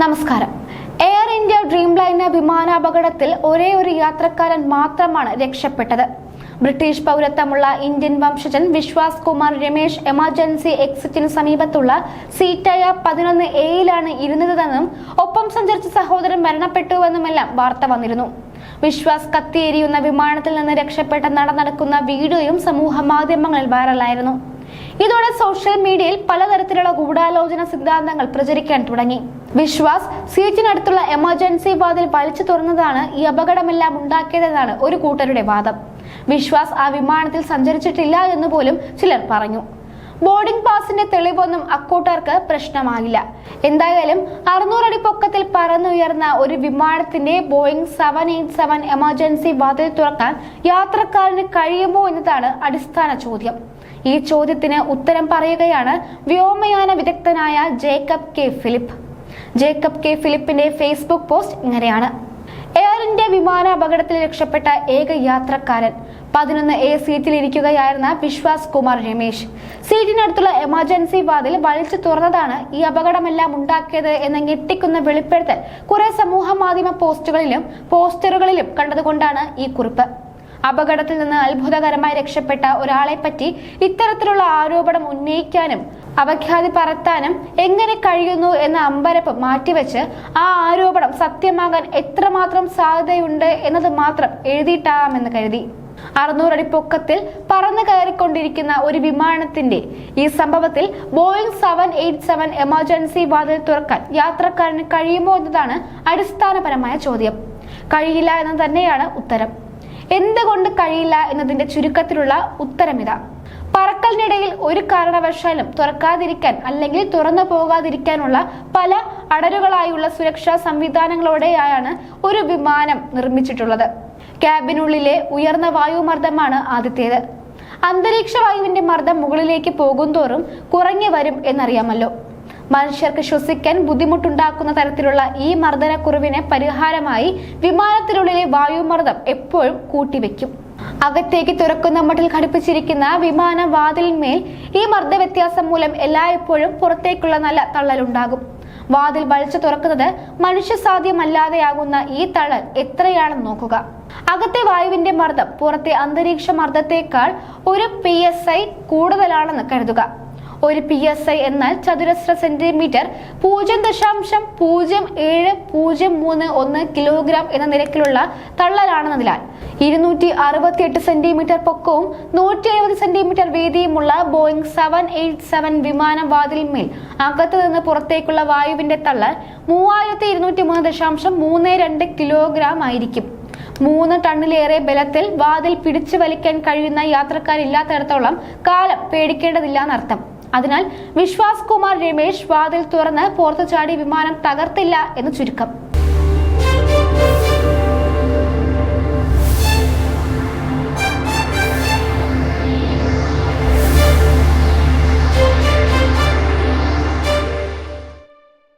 നമസ്കാരം. Air India Dreamliner വിമാനാപകടത്തിൽ ഒരേ ഒരു യാത്രക്കാരൻ മാത്രമാണ് രക്ഷപ്പെട്ടത്. ബ്രിട്ടീഷ് പൗരത്വമുള്ള ഇന്ത്യൻ വംശജൻ വിശ്വാസ് കുമാർ രമേശ് എമർജൻസി എക്സിറ്റിന് സമീപത്തുള്ള സീറ്റായ പതിനൊന്ന് എയിലാണ് ഇരുന്നതെന്നും ഒപ്പം സഞ്ചരിച്ച സഹോദരൻ മരണപ്പെട്ടുവെന്നുമെല്ലാം വാർത്ത വന്നിരുന്നു. വിശ്വാസ് കത്തിയേരിയുന്ന വിമാനത്തിൽ നിന്ന് രക്ഷപ്പെട്ട നട നടക്കുന്ന വീഡിയോയും സമൂഹ മാധ്യമങ്ങളിൽ വൈറലായിരുന്നു. ഇതോടെ സോഷ്യൽ മീഡിയയിൽ പലതരത്തിലുള്ള ഗൂഢാലോചന സിദ്ധാന്തങ്ങൾ പ്രചരിക്കാൻ തുടങ്ങി. വിശ്വാസ് സീറ്റിനടുത്തുള്ള എമർജൻസി വാതിൽ വലിച്ചു തുറന്നതാണ് ഈ അപകടമെല്ലാം ഉണ്ടാക്കിയതെന്നാണ് ഒരു കൂട്ടരുടെ വാദം. വിശ്വാസ് ആ വിമാനത്തിൽ സഞ്ചരിച്ചിട്ടില്ല എന്ന് പോലും ചിലർ പറഞ്ഞു. ബോർഡിംഗ് പാസിന്റെ തെളിവൊന്നും അക്കൂട്ടർക്ക് പ്രശ്നമാകില്ല എന്തായാലും അറുന്നൂറടി പൊക്കത്തിൽ പറന്നുയർന്ന ഒരു വിമാനത്തിന്റെ Boeing seven eight seven emergency വാതിൽ തുറക്കാൻ യാത്രക്കാരന് കഴിയുമോ എന്നതാണ് അടിസ്ഥാന ചോദ്യം. ഈ ചോദ്യത്തിന് ഉത്തരം പറയുകയാണ് വ്യോമയാന വിദഗ്ധനായ Jacob K. Philip. Jacob K ഫിലിപ്പിന്റെ ഫേസ്ബുക്ക് പോസ്റ്റ് ഇങ്ങനെയാണ്. എയർ ഇന്ത്യ വിമാന അപകടത്തിൽ രക്ഷപ്പെട്ട ഏക യാത്രക്കാരൻ. പതിനൊന്ന് എ സീറ്റിൽ ഇരിക്കുകയായിരുന്ന വിശ്വാസ് കുമാർ രമേശ്. സീറ്റിനടുത്തുള്ള എമർജൻസി വാതിൽ വലിച്ചു തുറന്നതാണ് ഈ അപകടമെല്ലാം ഉണ്ടാക്കിയത് എന്ന ഞെട്ടിക്കുന്ന വെളിപ്പെടുത്തൽ കുറെ സമൂഹ മാധ്യമ പോസ്റ്റുകളിലും പോസ്റ്ററുകളിലും കണ്ടതുകൊണ്ടാണ് ഈ കുറിപ്പ്. അപകടത്തിൽ നിന്ന് അത്ഭുതകരമായി രക്ഷപ്പെട്ട ഒരാളെ പറ്റി ഇത്തരത്തിലുള്ള ആരോപണം ഉന്നയിക്കാനും അപഖ്യാതി പറത്താനും എങ്ങനെ കഴിയുന്നു എന്ന അമ്പരപ്പ് മാറ്റിവെച്ച് ആ ആരോപണം സത്യമാകാൻ എത്രമാത്രം സാധ്യതയുണ്ട് എന്നത് മാത്രം എഴുതിയിട്ടാമെന്ന് കരുതി. അറുന്നൂറടി പൊക്കത്തിൽ പറന്നു കയറിക്കൊണ്ടിരിക്കുന്ന ഒരു വിമാനത്തിന്റെ ഈ സംഭവത്തിൽ Boeing seven eight seven emergency വാതിൽ തുറക്കാൻ യാത്രക്കാരന് കഴിയുമോ എന്നതാണ് അടിസ്ഥാനപരമായ ചോദ്യം. കഴിയില്ല എന്ന് തന്നെയാണ് ഉത്തരം. എന്തുകൊണ്ട് കഴിയില്ല എന്നതിന്റെ ചുരുക്കത്തിലുള്ള ഉത്തരം ഇതാ പറക്കലിനിടയിൽ ഒരു കാരണവശാലും തുറക്കാതിരിക്കാൻ അല്ലെങ്കിൽ തുറന്നു പോകാതിരിക്കാനുള്ള പല അടരുകളായുള്ള സുരക്ഷാ സംവിധാനങ്ങളോടെയാണ് ഒരു വിമാനം നിർമ്മിച്ചിട്ടുള്ളത്. ക്യാബിനുള്ളിലെ ഉയർന്ന വായുമർദ്ദമാണ് ആദ്യത്തേത്. അന്തരീക്ഷ വായുവിന്റെ മർദ്ദം മുകളിലേക്ക് പോകുന്തോറും കുറഞ്ഞു വരും എന്നറിയാമല്ലോ. മനുഷ്യർക്ക് ശ്വസിക്കാൻ ബുദ്ധിമുട്ടുണ്ടാക്കുന്ന തരത്തിലുള്ള ഈ മർദ്ദനക്കുറവിന് പരിഹാരമായി വിമാനത്തിനുള്ളിലെ വായുമർദ്ദം എപ്പോഴും കൂട്ടിവെക്കും. അകത്തേക്ക് തുറക്കുന്ന മട്ടിൽ ഘടിപ്പിച്ചിരിക്കുന്ന വിമാന വാതിലിന്മേൽ ഈ മർദ്ദ വ്യത്യാസം മൂലം എല്ലായ്പ്പോഴും പുറത്തേക്കുള്ള നല്ല തള്ളലുണ്ടാകും. വാതിൽ വലിച്ചു തുറക്കുന്നത് മനുഷ്യ സാധ്യമല്ലാതെയാകുന്ന ഈ തള്ളൽ എത്രയാണെന്ന് നോക്കുക. അകത്തെ വായുവിന്റെ മർദ്ദം പുറത്തെ അന്തരീക്ഷ മർദ്ദത്തേക്കാൾ ഒരു പി കൂടുതലാണെന്ന് കരുതുക. ഒരു പി എസ് ഐ എന്നാൽ ചതുരശ്ര സെന്റിമീറ്റർ പൂജ്യം ദശാംശം പൂജ്യം ഏഴ് പൂജ്യം മൂന്ന് ഒന്ന് കിലോഗ്രാം എന്ന നിരക്കിലുള്ള തള്ളലാണെന്നതിനാൽ ഇരുന്നൂറ്റി അറുപത്തി എട്ട് സെന്റിമീറ്റർ പൊക്കവും നൂറ്റി എഴുപത് സെന്റിമീറ്റർ വീതിയുമുള്ള ബോയിങ് സെവൻ എയ്റ്റ് സെവൻ വിമാനം വാതിലിന്മേൽ അകത്തു നിന്ന് പുറത്തേക്കുള്ള വായുവിന്റെ തള്ളൽ മൂവായിരത്തി ഇരുന്നൂറ്റി മൂന്ന് ദശാംശം മൂന്ന് രണ്ട് കിലോഗ്രാം ആയിരിക്കും. മൂന്ന് ടണ്ണിലേറെ ബലത്തിൽ വാതിൽ പിടിച്ചു വലിക്കാൻ കഴിയുന്ന യാത്രക്കാരില്ലാത്തിടത്തോളം കാലം പേടിക്കേണ്ടതില്ല എന്നർത്ഥം. അതിനാൽ വിശ്വാസ് കുമാർ രമേശ് വാതിൽ തുറന്ന് പുറത്തു ചാടി വിമാനം തകർത്തില്ല എന്ന് ചുരുക്കം.